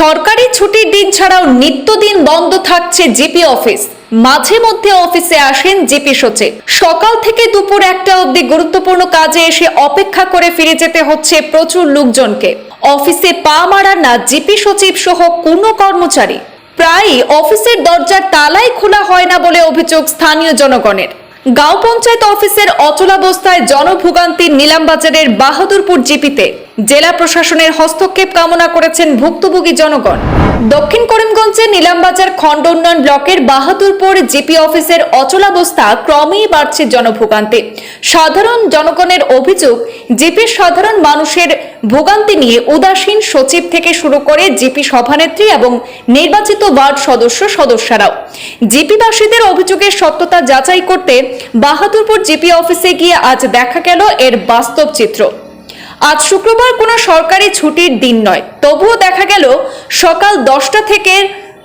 সরকারি ছুটির দিন ছাড়াও নিত্যদিন বন্ধ থাকছে জিপি অফিস। মাঝে মধ্যে অফিসে আসেন জিপি সচিব। সকাল থেকে দুপুর একটা অবধি গুরুত্বপূর্ণ কাজে এসে অপেক্ষা করে ফিরে যেতে হচ্ছে প্রচুর লোকজনকে। অফিসে পা মারান না জিপি সচিব সহ কোনো কর্মচারী। প্রায়ই অফিসের দরজার তালাই খোলা হয় না বলে অভিযোগ স্থানীয় জনগণের। গাঁও পঞ্চায়েত অফিসের অচলাবস্থায় জনভোগান্তি নিলামবাজারের বাহাদুরপুর জিপিতে জেলা প্রশাসনের হস্তক্ষেপ কামনা করেছেন ভুক্তভোগী জনগণ। দক্ষিণ করিমগঞ্জের নিলামবাজার খণ্ড উন্নয়ন ব্লকের বাহাদুরপুর জিপি অফিসের অচলাবস্থা ক্রমেই বাড়ছে জনভোগান্তি। সাধারণ জনগণের অভিযোগ, জিপির সাধারণ মানুষের ভোগান্তি নিয়ে উদাসীন সচিব থেকে শুরু করে জিপি সভানেত্রী এবং নির্বাচিত ওয়ার্ড সদস্য সদস্যরাও। জিপিবাসীদের অভিযোগের সত্যতা যাচাই করতে বাহাদুরপুর জিপি অফিসে গিয়ে আজ দেখা গেল এর বাস্তব চিত্র। আজ শুক্রবার কোনো সরকারি ছুটির দিন নয়। তবুও দেখা গেল, সকাল দশটা থেকে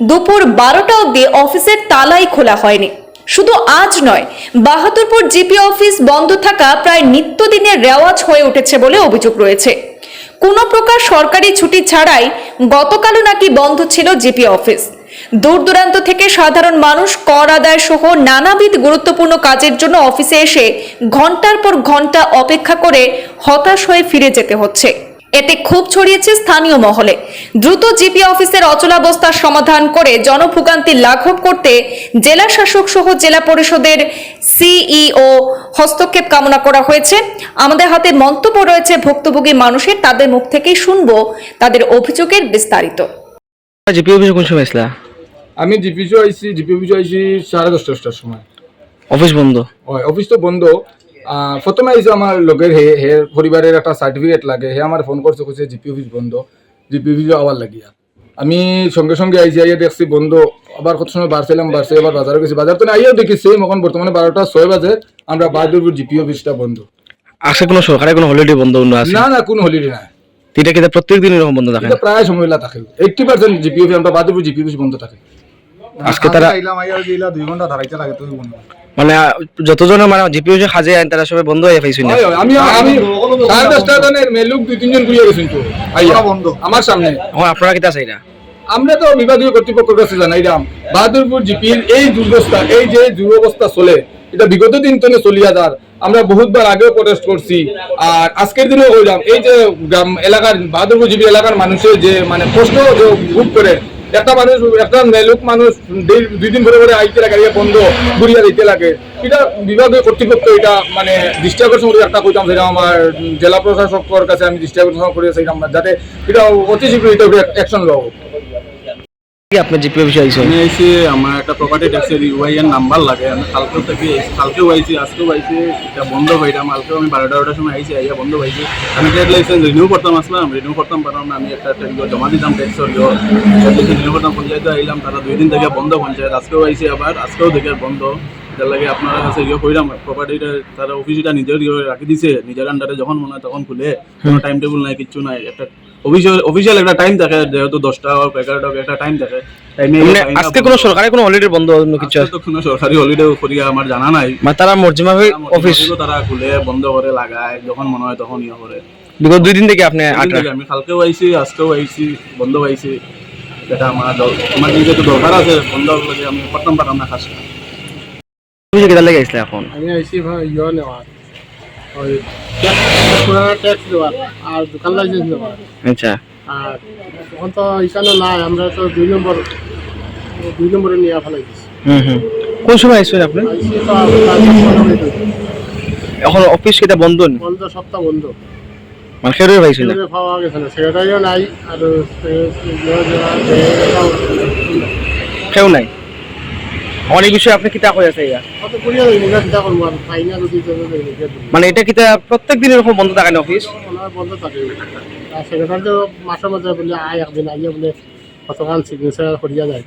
দুপুর বারোটা অবধি অফিসের তালাই খোলা হয়নি। শুধু আজ নয়, বাহাদুরপুর জিপি অফিস বন্ধ থাকা প্রায় নিত্যদিনের রেওয়াজ হয়ে উঠেছে বলে অভিযোগ রয়েছে। কোনো প্রকার সরকারি ছুটি ছাড়াই গতকালও নাকি বন্ধ ছিল জিপি অফিস। দূর দূরান্ত থেকে সাধারণ মানুষ কর আদায় সহ নানাবিধ গুরুত্বপূর্ণ কাজের জন্য অফিসে এসে ঘণ্টার পর ঘণ্টা অপেক্ষা করে হতাশ হয়ে ফিরে যেতে হচ্ছে। এতে ক্ষোভ ছড়িয়েছে স্থানীয় মহলে। দ্রুত জিপি অফিসের অচলাবস্থার সমাধান করে জনভোগান্তি লাঘব করতে জেলা শাসক সহ জেলা পরিষদের সিইও হস্তক্ষেপ কামনা করা হয়েছে। আমাদের হাতে মন্তব্য রয়েছে ভুক্তভোগী মানুষের, তাদের মুখ থেকেই শুনব তাদের অভিযোগের বিস্তারিত। জিপি অফিসে কোন সময় আমি আইসি জিপি অফিসও আইসি সাড়ে দশটা দশটার সময়। অফিস বন্ধ? হয় অফিস তো বন্ধ। প্রথমে আইসি আমার লোকের হে হে পরিবারের একটা সার্টিফিকেট লাগে হে আমার ফোন করছে কইছে জিপি অফিস বন্ধ জিপি অফিসও আবার লাগিয়া। আমি সঙ্গে সঙ্গে আইসি আইয়া দেখছি বন্ধ আবার কত সময় বাড়ছিলাম বাড়ছে এবার বাজারে গেছি। বাজার তো আইয়াও দেখি সেম এখন বর্তমানে বারোটা ছয় বাজে আমরা বাহাদুরপুর জিপি অফিসটা বন্ধ। আসে কোনো সরকারি কোনো হলিডে বন্ধ আছে? না না কোনো হলিডে না এটা কিন্তু প্রত্যেক দিন এরকম বন্ধ থাকে? এটা প্রায় সময়লা থাকে। এইটটি পার্সেন্ট জিপি অফিস আমরা বাহাদুরপুর জিপি অফিস বন্ধ থাকে। আজকে তারা আইলাম আইয়া দিলা দুই ঘণ্টা দাঁড়াইতে লাগে তুই বন্ধ। মানে যতজনে মানে জিপি অফিসে সাজে আইন তারা সবাই বন্ধ হয়ে পাইছেন না? হয়, হয়, আমি আমি সাড়ে দশটা জনের মেলুক দুই তিনজন ঘুরিয়ে গেছেন তো আইয়া। বন্ধ। আমার সামনে। এখন আপনারা কিতা চাইরা আমরা তো বিভাগীয় কর্তৃপক্ষের কাছে জানাইলাম বাহাদুরপুর জিপির এই দুর্বস্থা এই যে দুরবস্থা চলে এটা বিগত দিন তো চলিয়া যার আমরা বহুতবার আগেও প্রটেস্ট করছি আর আজকের দিনেও হইলাম এই যে গ্রাম এলাকার বাহাদুরপুর জিপি এলাকার মানুষের যে মানে প্রশ্ন যে ভোগ করে একটা মানুষ, একটা মেলুক মানুষ দুই- দিন ধরে ধরে আইতে লাগে বন্ধ ঘুরিয়া দিতে লাগে। এটা বিভাগীয় কর্তৃপক্ষ এটা মানে দৃষ্টি আকর্ষণ করে একটা কইতাম, সেটা আমার জেলা প্রশাসকর কাছে আমি দৃষ্টি আকর্ষণ করে সেটা যাতে এটা অতি শীঘ্র এটা অ্যাকশন লও কি আপনি জিপি অফিসে আইছেন আমি আইসি আমার একটা প্রপার্টি ট্যাক্সের ইউআইএন নাম্বার লাগে। আমি কালকেও থেকে, কালকেও আইসি আজকেও আইসি এটা বন্ধ পাইতাম কালকেও আমি বারোটা, বারোটার সময় আইসি আইয়া বন্ধ পাইছি আমি ট্রেড লাইসেন্স রিনিউ করতাম, আসলাম রিনিউ করতাম, পারলাম আমি একটা জমা দিতাম ট্যাক্সর রিনিউ করতাম, পঞ্চায়েতে আইলাম, তারা দুই দিন থেকে বন্ধ, পঞ্চায়েত আজকেও আইসি আবার, আজকেও দেখে বন্ধ। এটার লাগে আপনার কাছে ইয়ে কইলাম প্রপার্টিটা তারা অফিসটা নিজের রাখি দিছে, নিজের আন্ডারে যখন মনে হয় তখন খুলে, কোনো টাইম টেবিল নাই, কিচ্ছু নাই, একটা অফিসিয়াল অফিসিয়াল একটা টাইম থাকে যেহেতু দশটা হোক এগারোটা হোক একটা টাইম থাকে টাইমে মানে আজকে কোনো সরকারি কোনো হলিডে বন্ধ অন্য কিছু আছে তো কোনো সরকারি হলিডে করিয়া আমার জানা নাই। মানে তারা মর্জিমা হয়ে অফিস তারা খুলে বন্ধ করে লাগায় যখন মনে হয় তখন ইয়ে করে। বিগত দুই দিন থেকে আপনি আটা আমি কালকেও আইছি আজকেও আইছি বন্ধ পাইছি এটা আমার আমার যেহেতু দরকার আছে বন্ধ লাগে আমি করতাম পারতাম না কাজটা অফিসে কেটা লেগে আসলে এখন? আমি আইসি ভাই ইয়ে নেওয়ার ওই ট্যাক্স ট্যাক্স দেওয়ার আর দোকান লাইসেন্স আচ্ছা আর এখন তো এখানে নাই আমরা তো দুই নম্বর দুই নম্বরে নিয়ে ফেলাই হুম হুম কোন সময় আপনি এখন অফিস কেটা বন্ধ বন্ধ সপ্তাহ বন্ধ মানে খেয়ে পাইছেন না পাওয়া গেছে না সেক্রেটারিও নাই আর কেউ নাই অনেক বিষয় আপনি কিতা হয়ে আছে মানে এটা কিতা প্রত্যেক দিন এরকম বন্ধ থাকে না অফিস বন্ধ থাকে। মাসে মাঝে বলে আয় একদিন আইয়া বলে কতক্ষণ সিগনেচার করিয়া যায়